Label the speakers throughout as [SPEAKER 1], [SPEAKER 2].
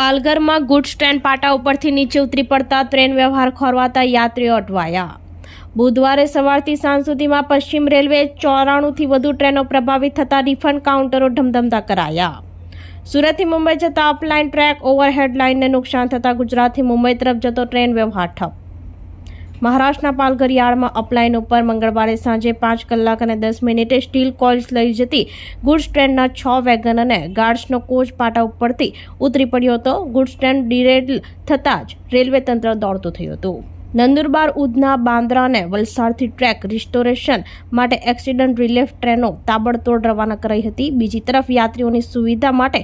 [SPEAKER 1] પાલઘરમાં goods train પાટા ઉપરથી નીચે ઉતરી પડતા ટ્રેન વ્યવહાર ખોરવાતા યાત્રીઓ અટવાયા. બુધવારે સવારથી સાંજ સુધીમાં પશ્ચિમ રેલવે ચોરાણુંથી વધુ ટ્રેનો પ્રભાવિત થતાં રિફંડ કાઉન્ટરો ધમધમતા કરાયા. સુરતથી મુંબઈ જતા અપલાઇન ટ્રેક ઓવરહેડ લાઇનને નુકસાન થતાં ગુજરાતથી મુંબઈ તરફ જતો ટ્રેન વ્યવહાર ઠપ. મહારાષ્ટ્રના પાલઘર યાર્ડમાં અપલાઇન ઉપર મંગળવારે સાંજે પાંચ કલાક અને દસ મિનિટે સ્ટીલ કોઇલ્સ લઈ જતી ગુડ્સ ટ્રેનના છ વેગન અને ગાર્ડ્સનો કોચ પાટા ઉપરથી ઉતરી પડ્યો હતો. ગુડ્સ ટ્રેન ડિરેલ થતાં જ રેલવે તંત્ર દોડતું થયું હતું. નંદુરબાર, ઉધના, બાંદ્રા અને વલસાડથી ટ્રેક રિસ્ટોરેશન માટે એક્સિડન્ટ રિલીફ ટ્રેનો તાબડતોડ રવાના કરાઈ હતી. બીજી તરફ યાત્રીઓની સુવિધા માટે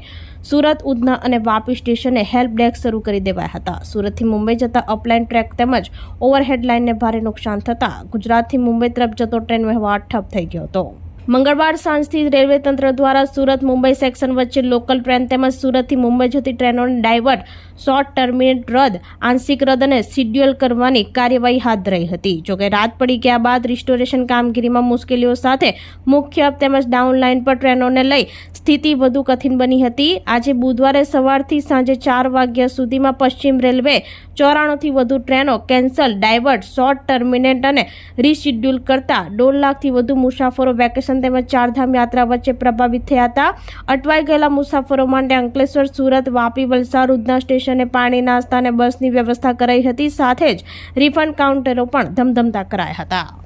[SPEAKER 1] સુરત, ઉધના અને વાપી સ્ટેશને હેલ્પ ડેસ્ક શરૂ કરી દેવાયા હતા. સુરતથી મુંબઈ જતા અપલાઇન ટ્રેક તેમજ ઓવરહેડ લાઇનને ભારે નુકસાન થતાં ગુજરાતથી મુંબઈ તરફ જતો ટ્રેન વ્યવહાર ઠપ થઈ ગયો હતો. મંગળવાર સાંજથી રેલવે તંત્ર દ્વારા સુરત મુંબઈ સેક્શન વચ્ચે લોકલ ટ્રેન તેમજ સુરતથી મુંબઈ જતી ટ્રેનોને ડાયવર્ટ શોર્ટ ટર્મિનેટ રદ, આંશિક રદ અને શિડ્યુલ કરવાની કાર્યવાહી હાથ ધરાઈ હતી. જોકે રાત પડી ગયા બાદ રિસ્ટોરેશન કામગીરીમાં મુશ્કેલીઓ સાથે મુખ્ય તેમજ ડાઉન લાઇન પર ટ્રેનોને લઈ સ્થિતિ વધુ કઠિન બની હતી. આજે બુધવારે સવારથી સાંજે ચાર વાગ્યા સુધીમાં પશ્ચિમ રેલવે ચોરાણુંથી વધુ ટ્રેનો કેન્સલ, ડાયવર્ટ, શોર્ટ ટર્મિનેટ અને રીશિડ્યુલ કરતા દોઢ લાખથી વધુ મુસાફરો વેકેશન તેમજ ચારધામ યાત્રા વચ્ચે પ્રભાવિત થયા હતા. અટવાઈ ગયેલા મુસાફરો માટે અંકલેશ્વર, સુરત, વાપી, વલસાડ, ઉધના સ્ટેશને પાણી, નાસ્તા અને બસની વ્યવસ્થા કરાઈ હતી. સાથે જ રિફંડ કાઉન્ટરો પણ ધમધમતા કરાયા હતા.